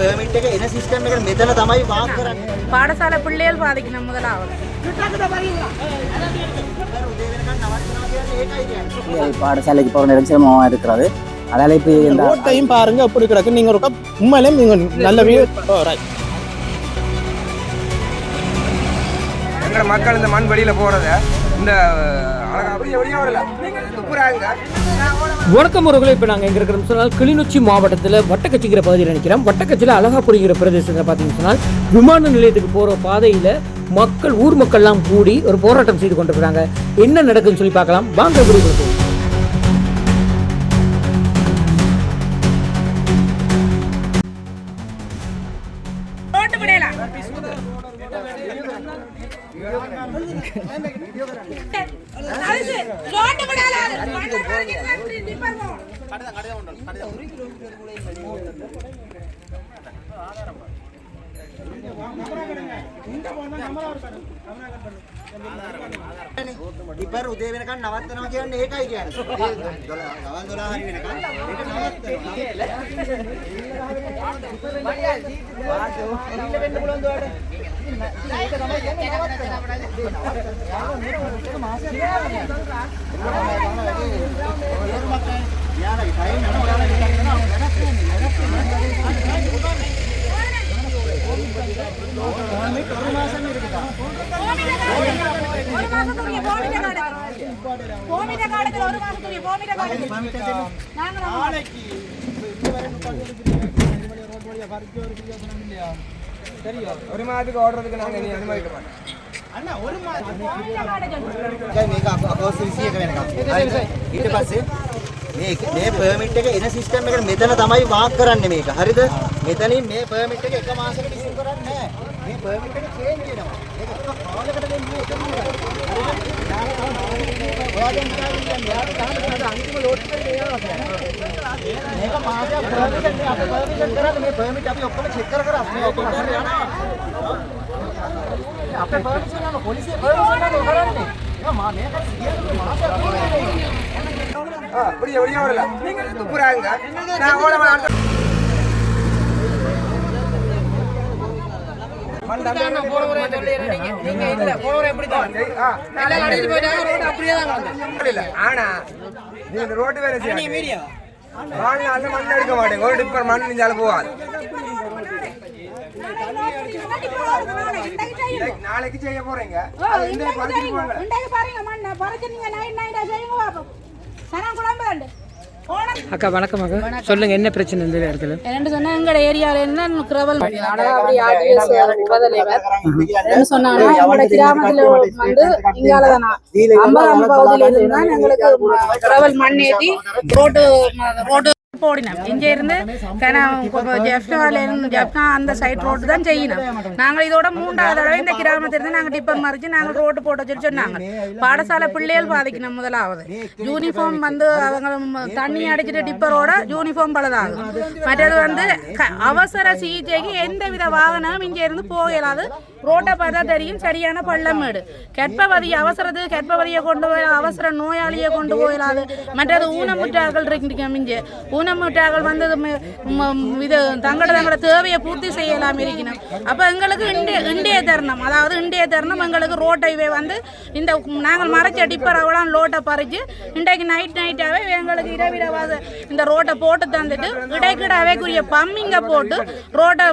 Permit එක එන system එකට මෙතන තමයි වාක් කරන්නේ. பாடசாலை பிள்ளைகள் பாதிக்கணும் முதலாவது උදේ වෙනකන් නවත්තනවා කියන්නේ ඒකයි කියන්නේ. பிள்ளைகள் பாடசாலைக்கு போகிற நேரம் சிரமமாக இருக்கிறது அதால் இப்போ இந்த ரோட்டையும் பாருங்க எப்படி கிடக்கு நீங்க ஒரு உண்மையிலே நீங்க நல்ல வியூ ரைட் எங்களை மக்கள் இந்த மண் வெளியில் போகிறத இந்த வணக்கம் உறவுகளே இப்போ நாங்கள் எங்கே இருக்கிறோம் சொன்னால் கிளிநொச்சி மாவட்டத்தில் வட்டக்கச்சிங்கிற பகுதியில் நினைக்கிறோம் வட்டக்கச்சியில் அழகாபுரிங்கிற பிரதேசத்தில் பார்த்தீங்கன்னு சொன்னால் விமான நிலையத்துக்கு போகிற பாதையில் மக்கள் ஊர் மக்கள்லாம் கூடி ஒரு போராட்டம் செய்து கொண்டிருக்கிறாங்க. என்ன நடக்குதுன்னு சொல்லி பார்க்கலாம். வாங்க උදේ වෙනකන් නවත්තනවා කියන්නේ ඒකයි කියන්නේ. දොළ- දවල් 12 හරි වෙනකන් ඒක නවත්තනවා. යාළුවගේ ටයිම් යනවා ඔයාලා ඉන්න වෙනස් ஒரு மாசத்துடைய போமிட்ட காடு போமிட்ட காடுல ஒரு மாசத்துடைய போமிட்ட காடு நாங்க நாளைக்கு ஒரு மாதத்துக்கு ஓடுறதுக்கு நாங்கள் இனி அனுமதிக்க மாட்டோம் දැන් මේක අකෝස් 21 වෙනකම්. හරිද? ඊට පස්සේ මේ මේ පර්මිට් එක එන සිස්ටම් එකට මෙතන තමයි වාක් කරන්නේ මේක. හරිද? මෙතනින් මේ පර්මිට් එක එක මාසයකට ඉෂුව කරන්නේ නැහැ. මේ පර්මිට් එක චේන්ජ් වෙනවා. ඒක එක කාලයකට දෙන්නේ పర్మిట్ అవి ఒక్కరు చెక్ కర అప్పుడు పర్మిషన్ పోలీసు పర్మిషన్ அப்படியே வெளியே வரல துப்புறாங்க நான் ஓட அப்படித்தான் நான் போன முறை சொல்லிடுறேன். நீங்க நீங்க இல்ல போன முறை அப்படித்தான் எல்லாம் அடிச்சு போயிட்டாங்க ரோடு நாளைக்கு செய்ய போறீங்க. பாருங்க மண்ணை. பறக்க நீங்க நைட் நைட்டா செய்யுங்க சனம் குழம்பு அக்கா வணக்கம் அக்கா. சொல்லுங்க என்ன பிரச்சனை இந்த இடத்துல? என்னன்னு சொன்னா எங்கட ஏரியால என்ன கிரவல்? என்ன சொன்னாங்கன்னா எங்களோட கிராமத்துல வந்து இங்காலதானா? அம்பலம் பகுதியில இருந்து தான் எங்களுக்கு கிரவல் மண் ஏற்றி ரோடு ரோடு போடினோம் இங்க இருந்து ஜெஃப்னால ஜெஃப்னா அந்த சைட் ரோடு தான் செய்யணும் நாங்கள் இதோட மூன்றாவது தடவை இந்த கிராமத்திலிருந்து நாங்கள் டிப்பர் மறிச்சு நாங்கள் ரோடு போட்டு சொல்லி சொன்னாங்க. பாடசாலை பிள்ளைகள் பாதிக்கணும் முதலாவது. யூனிஃபார்ம் வந்து அவங்க தண்ணி அடிச்சிட்டு டிப்பரோட யூனிஃபார்ம் பழுதாகும். மற்றது வந்து அவசர சிகிச்சைக்கு எந்த வித வாகனமும் இங்க இருந்து போக ரோட்டை பார்த்தா தெரியும் சரியான பள்ளமேடு கற்பவதி அவசரத்து கற்பவதியை கொண்டு போய் அவசர நோயாளியை கொண்டு போயிடாது மற்றது ஊனமுற்றார்கள் இருக்கு இங்கே. ஊனமுற்றார்கள் வந்து இது தங்களோட தங்களோட தேவையை பூர்த்தி செய்யலாம் இருக்கணும் அப்போ எங்களுக்கு இண்டிய இண்டிய தருணம் அதாவது இண்டிய தருணம் எங்களுக்கு ரோட் ஹைவே வந்து இந்த நாங்கள் மறைச்ச டிப்பர் அவ்வளோ லோட்டை பறிச்சு இன்றைக்கு நைட் நைட்டாகவே எங்களுக்கு இரவிரவாத இந்த ரோட்டை போட்டு தந்துட்டு இடைக்கிடாவேக்குரிய பம்மிங்கை போட்டு ரோட்டை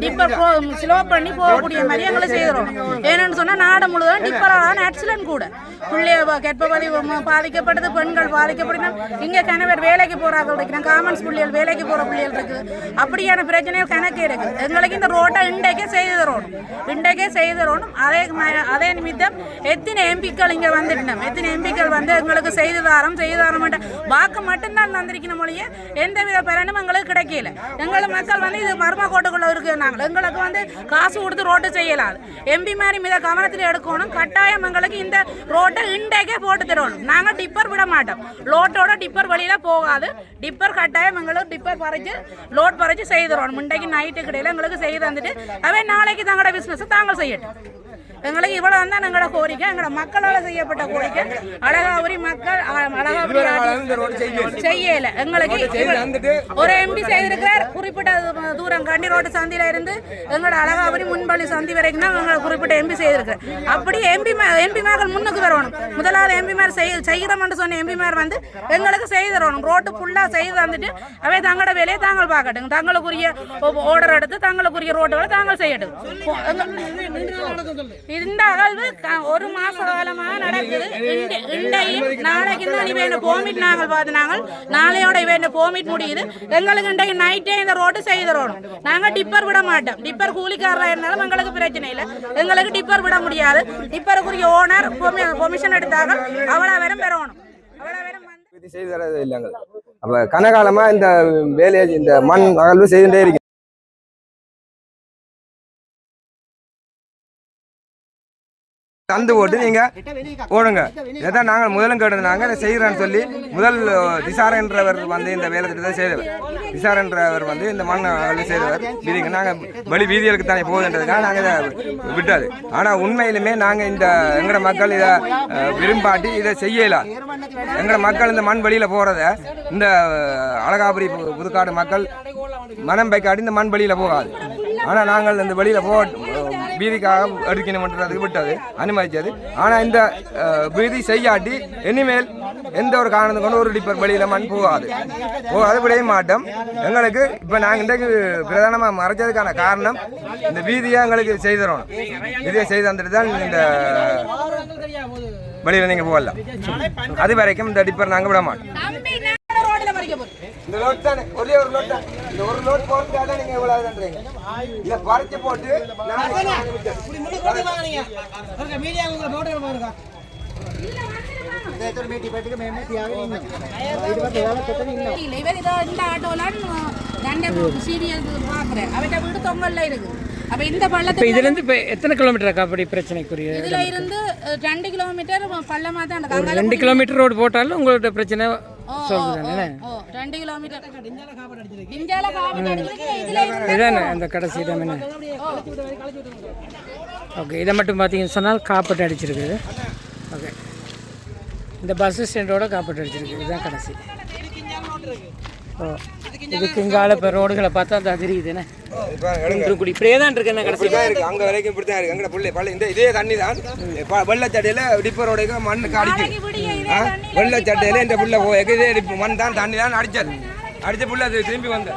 டிப்பர் ஸ்லோ பண்ணி போகக்கூடிய மாதிரி எங்களை செய்கிறோம் ஏன்னு சொன்னால் நாடு முழுவதும் டிப்பரான ஆக்சிடென்ட் கூட. பிள்ளைய கெட்பவதி பாதிக்கப்பட்டது பெண்கள் பாதிக்கப்படினா இங்கே கணவர் வேலைக்கு போகிறார்கள் இருக்கிறாங்க காமன்ஸ் பிள்ளைகள் வேலைக்கு போகிற பிள்ளைகள் இருக்குது அப்படியான பிரச்சனைகள் கணக்கு இருக்குது எங்களுக்கு இந்த ரோட்டை இன்றைக்கே செய்து தரணும். இன்றைக்கே செய்து தரணும். அதே அதே நிமித்தம் எத்தனை எம்பிக்கள் இங்கே வந்துட்டோம் எத்தனை எம்பிக்கள் வந்து எங்களுக்கு செய்து தாரம் செய்து தாரம் வாக்கு மட்டும்தான் தந்திருக்கணும் மொழியே எந்தவித பலனும் எங்களுக்கு கிடைக்கல. எங்களை மக்கள் வந்து இது மர்ம கோட்டுக்குள்ளே இருக்கு எங்களுக்கு வந்து காசு கொடுத்து ரோட்டு செய்யலாது. எம்பி மாதிரி மித கவனத்தில் எடுக்கணும். கட்டாயம் எங்களுக்கு இந்த ரோட்டை இன்றைக்கே போட்டு தரணும். நாங்கள் டிப்பர் விட மாட்டோம். லோட்டோட டிப்பர் வழியில் போகாது. டிப்பர் கட்டாயம் எங்களுக்கு டிப்பர் பறிச்சு லோட் பறிச்சு செய்து தரணும் இன்றைக்கு நைட்டு கிடையில எங்களுக்கு செய்து தந்துட்டு அவன் நாளைக்கு தங்களோட பிசினஸ் தாங்கள் செய்யட்டும். எங்களுக்கு இவ்வளவு தான் எங்களோட கோரிக்கை. எங்களோட மக்களால் செய்யப்பட்ட கோரிக்கை. அழகாபுரி மக்கள் அ, அழகாபுரி இந்த ரோடு செய்யல. எங்களுக்கு ஒரு எம்பி செய்திருக்கிறார். குறிப்பிட்ட தூரம் கண்டி ரோட்டு சந்தியில இருந்து எங்களோட அழகாபுரி முன்பள்ளி சந்தி வரைக்கும் தான் எங்களை குறிப்பிட்ட எம்பி செய்திருக்கிறார் அப்படி எம்பி எம்பிமார்கள் முன்னுக்கு வரணும். முதலாவது எம்பிமார் செய் செய்கிறோம்னு சொன்ன எம்பிமார் வந்து எங்களுக்கு செய்து தரணும். ரோட்டு ஃபுல்லா செய்து தந்துட்டு அவை தங்களோட வேலையை தாங்கள் பார்க்கட்டும். தங்களுக்குரிய ஓர்டர் எடுத்து தங்களுக்குரிய ரோட்டுகளை தாங்கள் செய்யட்டும். இந்த அகழ்வு ஒரு மாச காலமாக நடக்குது. இண்டையும் நாளைக்கு தான் இவன் போமிட் நாங்கள் பார்த்து நாங்கள் நாளையோட இவன் போமிட் முடியுது. எங்களுக்கு இன்றைக்கு நைட்டே இந்த ரோட்டு செய்து தரணும் நாங்கள் டிப்பர் விட மாட்டோம். டிப்பர் கூலிக்காரராக இருந்தாலும் எங்களுக்கு பிரச்சனை இல்லை. எங்களுக்கு டிப்பர் விட முடியாது. டிப்பருக்குரிய ஓனர் பொமிஷன் எடுத்தாங்க அவ்வளோ வரும் பெறணும். அவ்வளோ வரும் செய்து தரது இல்லைங்க கனகாலமா இந்த வேலையை இந்த மண் அகழ்வு செய்துட்டே இருக்கு தந்து போட்டு நீங்க ஓடுங்க இதான் நாங்கள் முதலும் கேட்டதுனாங்க இதை செய்கிறேன்னு சொல்லி முதல் திசார் என்றவர் வந்து இந்த வேலை திட்டத்தை செய்தவர். திசார் என்றவர் வந்து இந்த மண் அகழ்வு செய்தவர். வீதிக்கு நாங்கள் வெளி வீதிகளுக்கு தானே போகுதுன்றதுக்காக நாங்கள் இதை விட்டது. ஆனால் உண்மையிலுமே நாங்கள் இந்த எங்களோட மக்கள் இதை விரும்பாட்டி இதை செய்யலாம் எங்களோட மக்கள் இந்த மண் வெளியில் போகிறத இந்த அழகாபுரி புதுக்காடு மக்கள் மனம் பைக்காட்டி இந்த மண் வெளியில் போகாது. ஆனால் நாங்கள் இந்த வெளியில் போ பீதிக்காக அடுக்கின எடுக்கணும்ன்றதுக்கு விட்டது அனுமதிச்சது ஆனால் இந்த பீதி செய்யாட்டி இனிமேல் எந்த ஒரு காரணத்தை கொண்டு ஒரு டிப்பர் வெளியில் மண் போகாது. போகாது விடைய மாட்டோம். எங்களுக்கு இப்போ நாங்கள் இன்றைக்கு பிரதானமாக மறைச்சதுக்கான காரணம் இந்த பீதியை எங்களுக்கு செய்து தரணும் வீதியை செய்து தந்துட்டு தான் இந்த வெளியில் நீங்கள் போகலாம். அது வரைக்கும் இந்த டிப்பர் நாங்கள் விட மாட்டோம். இந்த லோட் தானே. ஒரே ஒரு லோட் தான். இந்த ஒரு லோட் போறதுக்காக தான் நீங்க இவ்வளவு பண்றீங்க. இத பறிச்சு போட்டு இல்ல இவர் இதோ இந்த ஆட்டோலாம் தண்டை சீரியஸ் பாக்குறேன் அவட்ட வீடு தொங்கல்ல இருக்கு அப்ப இந்த இப்போ பள்ளத்துல இதுலேருந்து இப்போ எத்தனை கிலோமீட்டர் அப்படி பிரச்சனைக்குரிய இதுல இருந்து ரெண்டு கிலோமீட்டர் பள்ளமா தான் இருக்கு. ரெண்டு கிலோமீட்டர் ரோடு போட்டாலும் உங்களோட பிரச்சனை ரெண்டு கிலோமீட்டர் இந்தியால இதுல இருந்து இதானே அந்த கடைசி என்ன ஓகே இதை மட்டும் பார்த்தீங்கன்னு சொன்னால் காப்பட்டு அடிச்சிருக்குது ஓகே இந்த பஸ் ஸ்டாண்டோட காப்பட்டு அடிச்சிருக்கு. இதுதான் கடைசி. இதுக்கு இங்கால இப்போ ரோடுகளை பார்த்தா அந்த தெரியுதுண்ணே குடி இப்படியே தான் இருக்கு என்ன கடைசி இருக்கு அங்க வரைக்கும் இப்படிதான் இருக்கு அங்க புள்ளி பள்ளி இந்த இதே தண்ணி தான் ப- வெள்ளச்சட்டையில டிப்பரோட மண் அடிக்கும்? வெள்ளச்சட்டையில இந்த புள்ள டிப்பு மண் தான் தண்ணி தான் அடிச்சது அடிச்ச புள்ள அது திரும்பி வந்து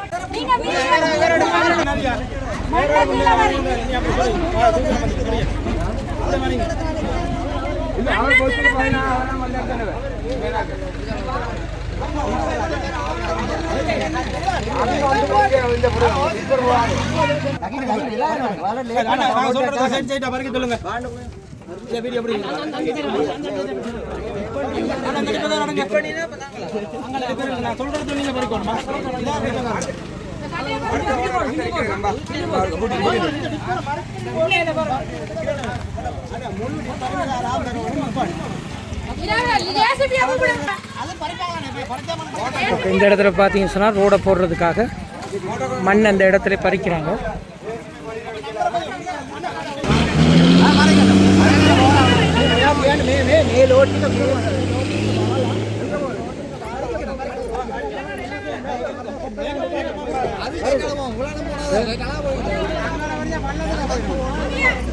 நீங்க சொல்லுங்க நான் சொல்றது நீங்க படிக்கணுமா இதான் இந்த இடத்துல பார்த்தீங்கன்னு சொன்னால் ரோடை போடுறதுக்காக மண் அந்த இடத்துல பறிக்கிறாங்க. சைட்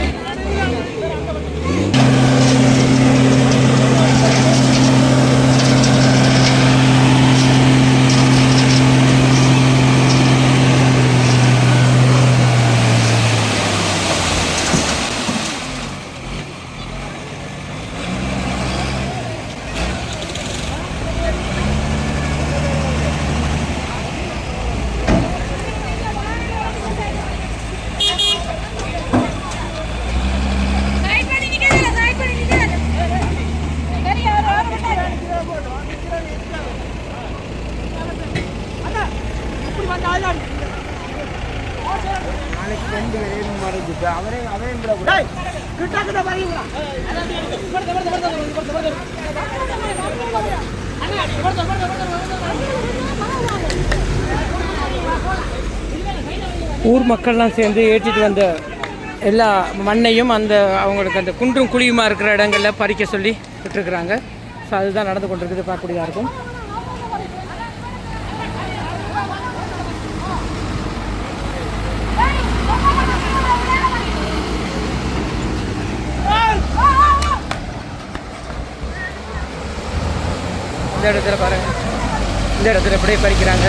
ஊர் மக்கள்லாம் சேர்ந்து ஏற்றிட்டு வந்த எல்லா மண்ணையும் அந்த அவங்களுக்கு அந்த குன்றும் குழியுமா இருக்கிற இடங்களில் பறிக்க சொல்லி விட்டுருக்குறாங்க. ஸோ அதுதான் நடந்து கொண்டிருக்குது பார்க்கக்கூடியதாக இருக்கும். இந்த இடத்துல பாருங்க. இந்த இடத்துல இப்படியே பறிக்கிறாங்க.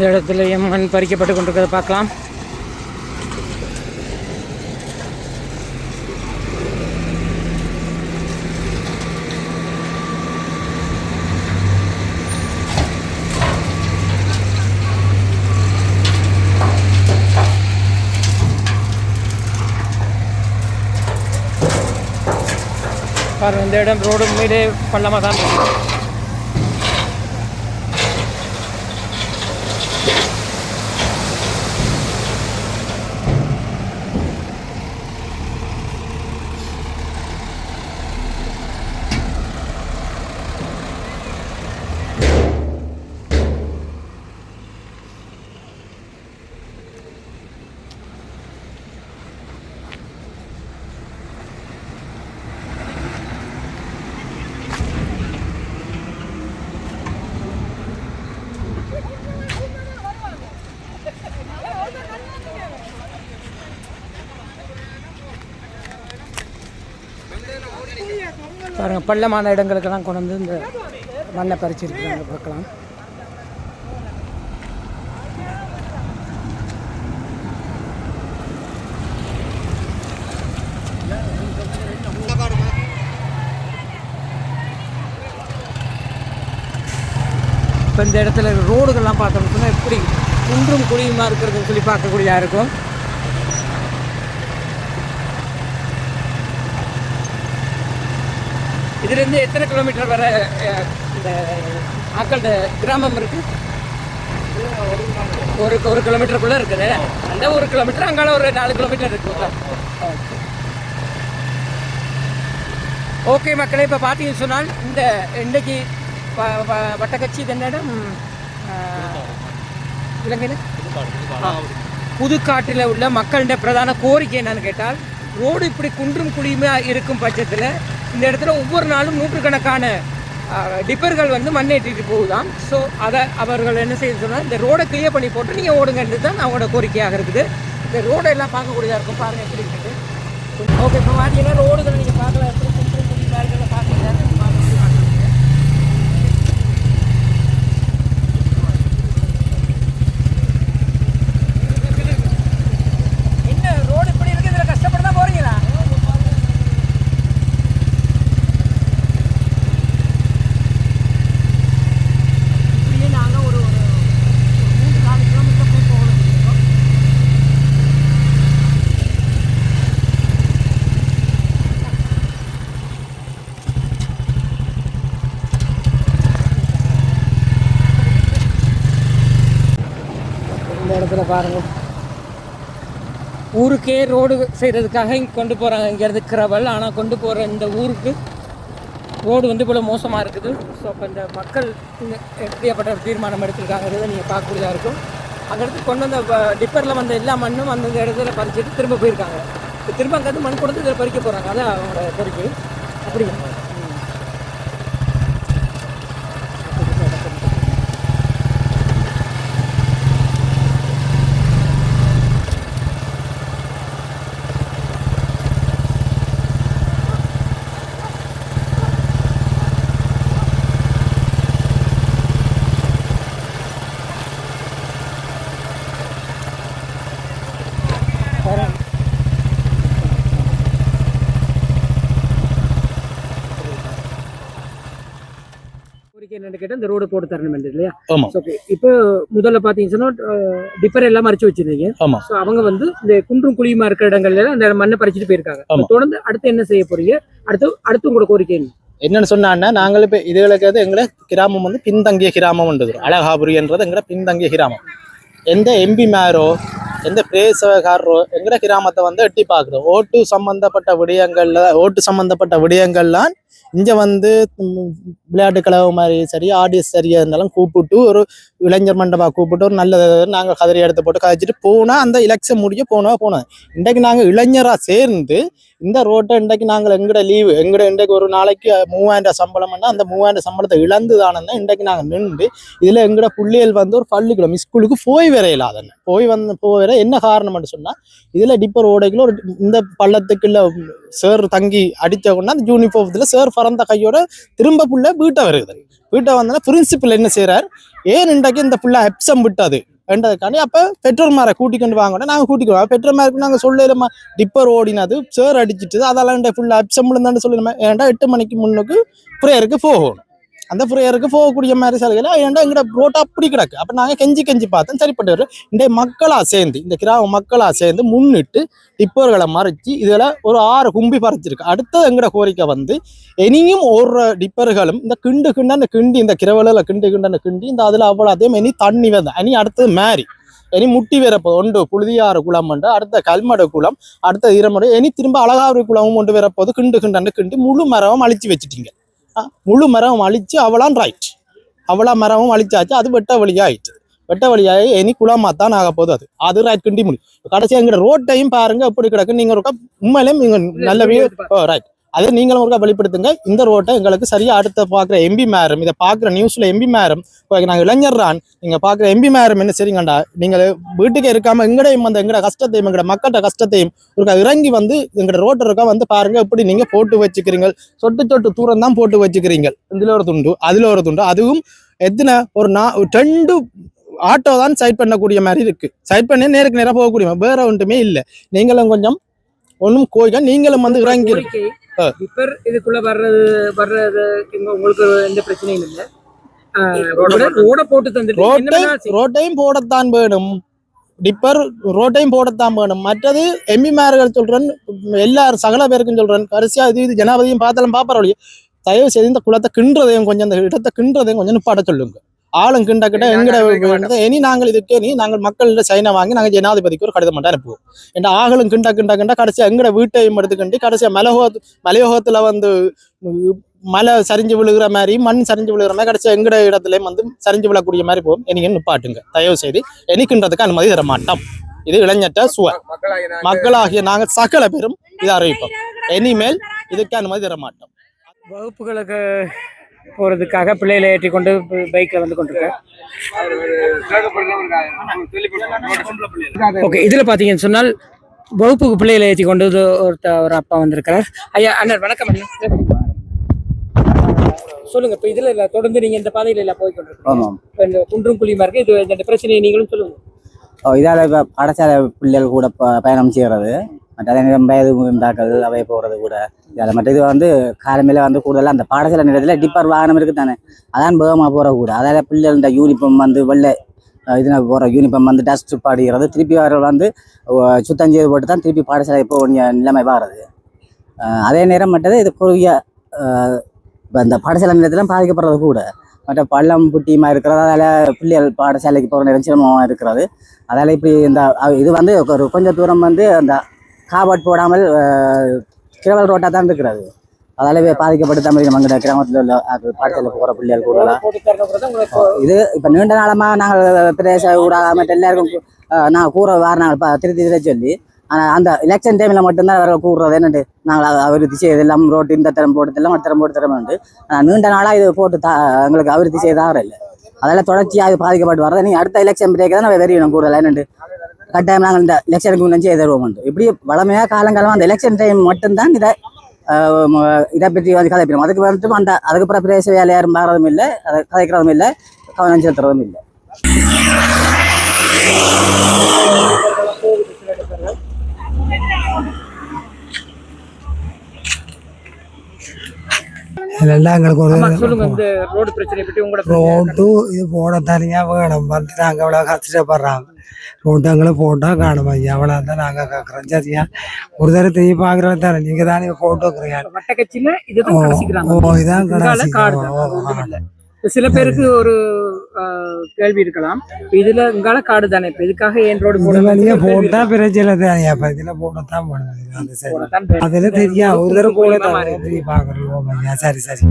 இந்த இடத்துலையும் மண் பறிக்கப்பட்டு கொண்டிருக்கிறத பார்க்கலாம். பாருங்கள் இந்த இடம் ரோடு மீது பள்ளமாக தான் பாருங்கள் பள்ளமான இடங்களுக்கெல்லாம் கொண்டு வந்து இந்த மண்ணை பறிச்சிருக்கிறாங்க பார்க்கலாம். இப்போ இந்த இடத்துல ரோடுகள்லாம் பார்த்தோம்னா எப்படி குன்றும் குழியுமா இருக்கிறதுன்னு சொல்லி பார்க்கக்கூடியதாக இருக்கும். இதுலேருந்து எத்தனை கிலோமீட்டர் வர இந்த ஆக்கள் கிராமம் இருக்கு? ஒரு ஒரு கிலோமீட்டருக்குள்ளே இருக்குது. அந்த ஒரு கிலோமீட்டர் அங்கால ஒரு நாலு கிலோமீட்டர் இருக்கு. ஓகே மக்களே இப்போ பார்த்தீங்கன்னு சொன்னால் இந்த இன்னைக்கு வ- என்னிடம்? இலங்கையில் புதுக்காட்டில் உள்ள மக்களுடைய பிரதான கோரிக்கை என்னன்னு கேட்டால் ரோடு இப்படி குன்றும் குழியுமே இருக்கும் பட்சத்தில் இந்த இடத்துல ஒவ்வொரு நாளும் நூற்றுக்கணக்கான டிப்பர்கள் வந்து மண்ணேற்றிட்டு போகுதாம். ஸோ அதை அவர்கள் என்ன செய்ய சொன்னால் இந்த ரோடை கிளியர் பண்ணி போட்டு நீங்கள் ஓடுங்கன்றது தான் அவங்களோட கோரிக்கையாக இருக்குது. இந்த ரோடை எல்லாம் பார்க்கக்கூடியதாக இருக்கும் பாருங்கள் எப்படி இருக்குது? ஓகே இப்போ பார்த்தீங்கன்னா ரோடுகளை நீங்கள் பார்க்க எப்படி குன்றும் குழிவாய்களை பார்க்கல என்ன ரோடு இப்படி இருக்குது இதில் கஷ்டப்பட்டு தான் போகிறீங்களா இப்படியே நாங்கள் ஒரு ஒரு மூன்று நாலு கிலோமீட்டர் போய் போகணும் பாருங்கள் ஊருக்கே ரோடு செய்கிறதுக்காக இங்கே கொண்டு போகிறாங்க இங்கேருந்து கிரவல் ஆனால் கொண்டு போகிற இந்த ஊருக்கு ரோடு வந்து இவ்வளோ மோசமாக இருக்குது. ஸோ அப்போ இந்த மக்கள் இங்க எப்படியாப்பட்ட ஒரு தீர்மானம் எடுத்திருக்காங்கிறத நீங்கள் பார்க்கக்கூடியதாக இருக்கும். அங்கேருந்து கொண்டு வந்த டிப்பரில் வந்த எல்லா மண்ணும் அந்த இடத்துல பறிச்சுட்டு திரும்ப போயிருக்காங்க. திரும்ப அங்கேருந்து மண் கொடுத்து இதில் பறிக்க போகிறாங்க அதான் அவங்களோட கோரிக்கை. அப்படிங்க கேட்டால் இந்த ரோடு போட்டு தரணும் இல்லையா? ஓகே இப்போ முதல்ல பார்த்தீங்கன்னா டிப்பர் எல்லாம் மறைச்சு வச்சிருந்தீங்க. ஸோ அவங்க வந்து இந்த குன்றும் குழியுமா இருக்கிற இடங்கள்ல அந்த மண்ணை பறிச்சுட்டு போயிருக்காங்க. தொடர்ந்து அடுத்து என்ன செய்ய போறீங்க? அடுத்து அடுத்து உங்களோட கோரிக்கை என்ன? என்னன்னு சொன்னான்னா நாங்கள் இப்போ இதுகளுக்கு வந்து எங்களை கிராமம் வந்து பின்தங்கிய கிராமம்ன்றது அழகாபுரின்றது எங்களை பின்தங்கிய கிராமம். எந்த எம்பி மேரோ எந்த பிரேசவகாரரோ எங்கட கிராமத்தை வந்து எட்டி பார்க்குறோம் ஓட்டு சம்பந்தப்பட்ட விடயங்கள்ல ஓட்டு சம்பந்தப்பட்ட விடயங்கள்லாம் இங்க வந்து விளையாட்டு கழகம் மாதிரி சரி ஆடியன்ஸ் சரியா இருந்தாலும் கூப்பிட்டு ஒரு இளைஞர் மண்டபா கூப்பிட்டு ஒரு நல்ல நாங்கள் கதறி எடுத்து போட்டு கதைச்சிட்டு போனா அந்த எலெக்ஷன் முடிய போனா போனோம் இன்றைக்கு நாங்கள் இளைஞரா சேர்ந்து இந்த ரோட்டை இன்றைக்கு நாங்கள் எங்கட லீவு எங்கட இன்றைக்கு ஒரு நாளைக்கு மூவாயிரம் சம்பளம்னா அந்த மூவாயிரம் சம்பளத்தை இழந்து தானே இன்றைக்கு நாங்கள் நின்று இதுல எங்கட புள்ளியல் வந்து ஒரு பள்ளிக்கூடம் ஸ்கூலுக்கு போய் வரையில அதனை போய் வந்து போய் வர என்ன காரணம்னு சொன்னா இதுல டிப்பர் ஓடைக்குள்ள ஒரு இந்த பள்ளத்துக்குள்ள சேர் தங்கி அடித்த உடனே அந்த யூனிஃபார்ம்ல சேர் பறந்த கையோட திரும்ப புள்ள வீட்டை வருது வீட்டை வந்தோன்னா பிரின்சிபல் என்ன செய்கிறார் ஏன் இன்றைக்கு இந்த புள்ள அப்சம் விட்டது? என்றதுக்காண்டி அப்போ பெற்றோர்மாரை கூட்டிக்கொண்டு கூட்டி கொண்டு வாங்க நாங்க கூட்டிக்குவோம் பெட்ரோல் மாருக்கு நாங்கள் சொல்லலாமா டிப்பர் ஓடினது சேர் அடிச்சிட்டு அதெல்லாம் இந்த அப்சம் விழுந்தான்னு சொல்லணுமா? ஏன்டா எட்டு மணிக்கு முன்னுக்கு ப்ரேயருக்கு போகணும். அந்த ஃப்ரேயருக்கு போகக்கூடிய மாதிரி சலுகையில் ஏன்டா எங்கட ரோட்டா அப்படி கிடக்கு. அப்ப நாங்க கெஞ்சி கெஞ்சி பார்த்தோம். சரிப்பட்டு வரும் இந்த மக்களா சேர்ந்து இந்த கிராம மக்களா சேர்ந்து முன்னிட்டு டிப்பர்களை மறைச்சு இதுல ஒரு ஆறு கும்பி பறிச்சிருக்கு. அடுத்தது எங்கட கோரிக்கை வந்து இனியும் ஒரு டிப்பர்களும் இந்த கிண்டு கிண்ட அந்த கிண்டி இந்த கிரவலில் கிண்டு கிண்ட அந்த கிண்டி இந்த அதுல அவ்வளோ அதே இனி தண்ணி வந்து இனி அடுத்தது மாறி இனி முட்டி வரப்போ ஒன்று புழுதியாறு குளம் உண்டு அடுத்த கல்மட குளம் அடுத்த ஈரமடை இனி திரும்ப அழகாவரி குளமும் கொண்டு வரப்போது கிண்டு கிண்டன்னு கிண்டி முழு மரமும் அழிச்சு வச்சுட்டீங்க. முழு மரம் அழிச்சு அவளான் ரைட் அவளா மரமும் அழிச்சாச்சு அது வெட்ட வழியாயிடுச்சு வெட்ட வழியாகி இனி குளமா தான் ஆக போகுது அது. அது ரைட் கிண்டி முடியும் கடைசி எங்கிற ரோட்டையும் பாருங்க எப்படி கிடக்கு நீங்க ஒருக்கா உண்மையிலேயும் நீங்க நல்ல வியூ ரைட் அதை நீங்களும் ஒருக்கா வெளிப்படுத்துங்க. இந்த ரோட்டை எங்களுக்கு சரியா அடுத்த பாக்குற எம்பி மேரம் இதை பாக்குற நியூஸ்ல எம்பி மேரம் நாங்க இளைஞர்றான் நீங்க பாக்குற எம்பி மேரம் என்ன சரிங்கண்டா நீங்க வீட்டுக்கே இருக்காம எங்கடையும் அந்த எங்கட கஷ்டத்தையும் எங்கட மக்கள்கிட்ட கஷ்டத்தையும் ஒருக்கா இறங்கி வந்து எங்கட ரோட்டை இருக்கா வந்து பாருங்க எப்படி நீங்க போட்டு வச்சுக்கிறீங்க சொட்டு சொட்டு தூரம் தான் போட்டு வச்சுக்கிறீங்க இதுல ஒரு துண்டு அதுல ஒரு துண்டு. அதுவும் எத்தனை? ஒரு நா ரெண்டு ஆட்டோ தான் சைட் பண்ணக்கூடிய மாதிரி இருக்கு. சைட் பண்ணி நேருக்கு நேரம் போகக்கூடிய வேற ஒன்றுமே இல்லை. நீங்களும் கொஞ்சம் ஒன்றும் கோயிக்க நீங்களும் வந்து இறங்கி. கோரிக்கை. டிப்பர் இதுக்குள்ள வர்றது வர்றது உங்களுக்கு எந்த பிரச்சனையும் இல்லை. ரோட்டையும் போடத்தான் வேணும் டிப்பர் ரோட்டையும் போடத்தான் வேணும் மற்றது எம்பிமார்கள் சொல்றேன் எல்லாரும் சகல பேருக்கும் சொல்றேன் கடைசியா இது இது ஜனாபதியும் பார்த்தாலும் பாப்பாரோடைய தயவு செய்து இந்த குளத்தை கிண்டுறதையும் கொஞ்சம் இந்த இடத்தை கிண்டுறதையும் கொஞ்சம் நிப்பாட்ட சொல்லுங்க ஆளும் கிண்ட கிட்ட எங்கட இனி நாங்கள் இதுக்கு இனி நாங்கள் மக்கள்கிட்ட சைனை வாங்கி நாங்கள் ஜனாதிபதிக்கு ஒரு கடிதம் மட்டும் அனுப்புவோம். என்ற ஆகளும் கிண்ட கிண்ட கிண்ட கடைசியா எங்கட வீட்டையும் எடுத்துக்கிண்டு கடைசியா மலையோக மலையோகத்துல வந்து மலை சரிஞ்சு விழுகிற மாதிரி மண் சரிஞ்சு விழுகிற மாதிரி கடைசியா எங்கட இடத்துலயும் வந்து சரிஞ்சு விழக்கூடிய மாதிரி போகும். எனக்கு நிப்பாட்டுங்க தயவு செய்து எனக்குன்றதுக்கு அனுமதி தர மாட்டோம் இது இளைஞட்ட சுவர் மக்களாகிய நாங்கள் சகல பேரும் இதை அறிவிப்போம். இனிமேல் இதுக்கு அனுமதி தர மாட்டோம் வகுப்புகளுக்கு போகிறதுக்காக பிள்ளைகளை ஏற்றி கொண்டு பைக்கில் வந்து கொண்டிருக்கேன். ஓகே இதில் பார்த்தீங்கன்னு சொன்னால் வகுப்புக்கு பிள்ளைகளை ஏற்றி கொண்டு ஒருத்த ஒரு அப்பா வந்திருக்கிறார். ஐயா அண்ணன் வணக்கம் அண்ணன். சொல்லுங்க இப்போ இதில் இல்லை தொடர்ந்து நீங்கள் இந்த பாதையில் எல்லாம் போய் கொண்டிருக்கீங்க. ஆமாம். இப்போ இந்த குன்றும் குழியுமா இருக்கு? இது இந்த பிரச்சனையை நீங்களும் சொல்லுங்க. ஓ இதால் இப்போ பாடசாலை பிள்ளைகள் கூட ப பயணம் செய்கிறது மற்ற நேரம் வயது முந்தாக்கள் அவை போகிறது கூட. இதில் மற்ற இது வந்து காலமையில் வந்து கூடுதலாக அந்த பாடசாலை நிலையத்தில் டிப்பர் வாகனம் இருக்குது தானே அதான் வேகமாக போகிற கூட. அதால் பிள்ளைகள் இந்த யூனிஃபார்ம் வந்து வெள்ளை இதில் போகிற யூனிஃபார்ம் வந்து டஸ்ட் பாடுகிறது. திருப்பி அவர்கள் வந்து சுத்தம் செய்து போட்டு தான் திருப்பி பாடசாலை போக வேண்டிய நிலைமை வாகிறது அதே நேரம் மற்றது இது குறுகிய இப்போ இந்த பாடசாலை நிலையத்தில் பாதிக்கப்படுறது கூட. மற்ற பள்ளம் புட்டியமாக இருக்கிறது அதால் பிள்ளைகள் பாடசாலைக்கு போகிற நேரம் சிரமமாக இருக்கிறது. அதால் இப்படி இந்த இது வந்து ஒரு கொஞ்சம் தூரம் வந்து அந்த காபாட் போடாமல் கிரவல் கிழவல் ரோட்டாக தான் இருக்கிறது. அதால பாதிக்கப்பட்டு தமிழ் மங்கட கிராமத்தில் உள்ள ஆட்கள் போகிற பிள்ளைகள் கூட இது இப்போ நீண்ட நாளமாக நாங்கள் பிரதேச ஊடாக மற்ற எல்லாருக்கும் நாங்கள் கூற வார நாங்கள் திருத்தி திருத்தி சொல்லி ஆனால் அந்த எலெக்ஷன் டைமில் மட்டும்தான் அவர்கள் கூறுறது என்னட்டு நாங்கள் அ- அபிவிருத்தி செய்தெல்லாம் ரோட்டு இந்த தரம் போட்டு தரலாம் மற்ற தரம் போட்டு உண்டு ஆனால் நீண்ட நாளாக இது போட்டு தா எங்களுக்கு அபிவிருத்தி செய்ய தவறு இல்லை. அதெல்லாம் தொடர்ச்சியாக இது பாதிக்கப்பட்டு வர்றது நீங்கள் அடுத்த எலெக்ஷன் பிரேக் தான் நம்ம வெறியணும் கூடுதல் என்னட்டு கட்டாயம் நாங்கள் இந்த எலெக்ஷனுக்கு முன்னாடி தருவோம் இப்படி வளமையாக காலங்காலமாக அந்த எலெக்ஷன் டைம் மட்டும்தான் இதை இதை பற்றி வந்து கதைப்பிடும் அதுக்கு வந்துட்டு அந்த அதுக்கப்புறம் பிரதேச வேலை யாரும் மாறதும் இல்லை அதை கதைக்கிறதும் இல்லை கவனம் செலுத்துறதும் இல்லை. இதெல்லாம் எங்களுக்கு ஒரு ரோடு இது போட தனியாக வேணும் வந்து நாங்கள் இவ்வளோ கஷ்டப்படுறோம் ரோட்டு எங்களை போட்டால் காணும் ஐயா அவ்வளோ தான் நாங்கள் கேட்குறோம் சரியா ஒரு திரும்பி பார்க்குறது தானே நீங்கள் தானே போட்டு வைக்கிறீங்க ஓ, இதான் இங்கால கடைசி காடு கிராமம். தான். ஓ, ஒண்ணும் இல்ல. இப்ப சில பேருக்கு ஒரு கேள்வி இருக்கலாம் இதுல இங்கால காடு தானே இப்ப இதுக்காக ஏன் ரோடு வழியா போட்டா பிரச்சனை தானே அப்போ இதில் அது சரி அதில் தெரியா ஒரு தடவை போட ஐயா சரி சரி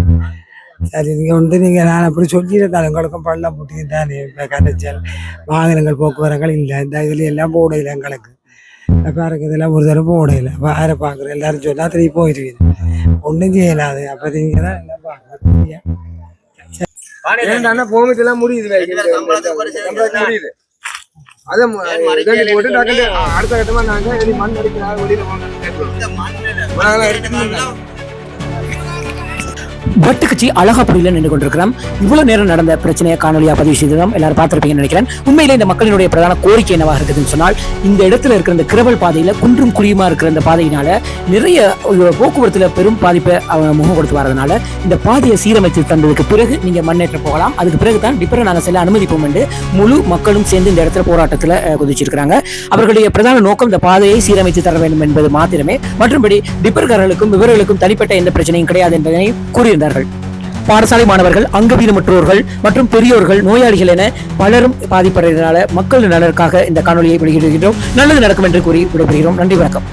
சரி நீங்கள் வந்து நீங்கள் நான் அப்படி சொல்லியிருந்தேன் உங்களுக்கும் பள்ளம் முட்டி தானே இப்போ கரைச்சல் வாகனங்கள் போக்குவரங்கள் இல்லை. இந்த இதுல எல்லாம் போடையில எங்களுக்கு. பாருங்க இதெல்லாம் ஒரு தடவை போடையில அப்போ யாரை பார்க்குறோம் எல்லாரும் சொன்னால் திரும்பி போயிடுவீங்க. ஒன்றும் செய்யலாது. அப்போ நீங்கள் தான் எல்லாம் போமிட்டெல்லாம் முடியுது. அதை போட்டு அடுத்த கட்டமா நாங்க இனி மண் அடிக்கிறாங்க வெளியில கேட்கிறோம். உலகெல்லாம் எடுத்துட்டு நின்று கொண்டிருக்கிறோம். இவ்வளவு நேரம் நடந்த பிரச்சனையை காணொலியா பதிவு செய்திருந்தோம். எல்லாரும் பார்த்திருப்பீங்கன்னு நினைக்கிறேன். உண்மையில இந்த மக்களினுடைய பிரதான கோரிக்கை என்னவாக இருக்குதுன்னு சொன்னால் இந்த இடத்துல இருக்கிற இந்த கிரவல் பாதையில குன்றும் குழியுமா இருக்கிற இந்த பாதையினால நிறைய ஒரு போக்குவரத்துல பெரும் பாதிப்பை அவங்க முகம் கொடுத்து வரதுனால இந்த பாதையை சீரமைத்து தந்ததுக்கு பிறகு நீங்க மண்ணேற்ற போகலாம். அதுக்கு பிறகு தான் டிப்பரை நாங்கள் செல்ல அனுமதிப்போம் என்று முழு மக்களும் சேர்ந்து இந்த இடத்துல போராட்டத்தில் குதிச்சிருக்கிறாங்க. அவர்களுடைய பிரதான நோக்கம் இந்த பாதையை சீரமைத்து தர வேண்டும் என்பது மாத்திரமே. மற்றும்படி டிப்பர்காரர்களுக்கும் விவரங்களுக்கும் தனிப்பட்ட எந்த பிரச்சனையும் கிடையாது என்பதனை கூறியிருந்தார்கள் பாடசாலை மாணவர்கள் அங்கவீனமற்றோர்கள் மற்றும் பெரியோர்கள் நோயாளிகள் என பலரும் பாதிப்படைவதனால மக்கள் நலனுக்காக இந்த காணொலியை வெளியிடுகின்றோம். நல்லது நடக்கும் என்று கூறி விடைபெறுகிறோம். நன்றி வணக்கம்.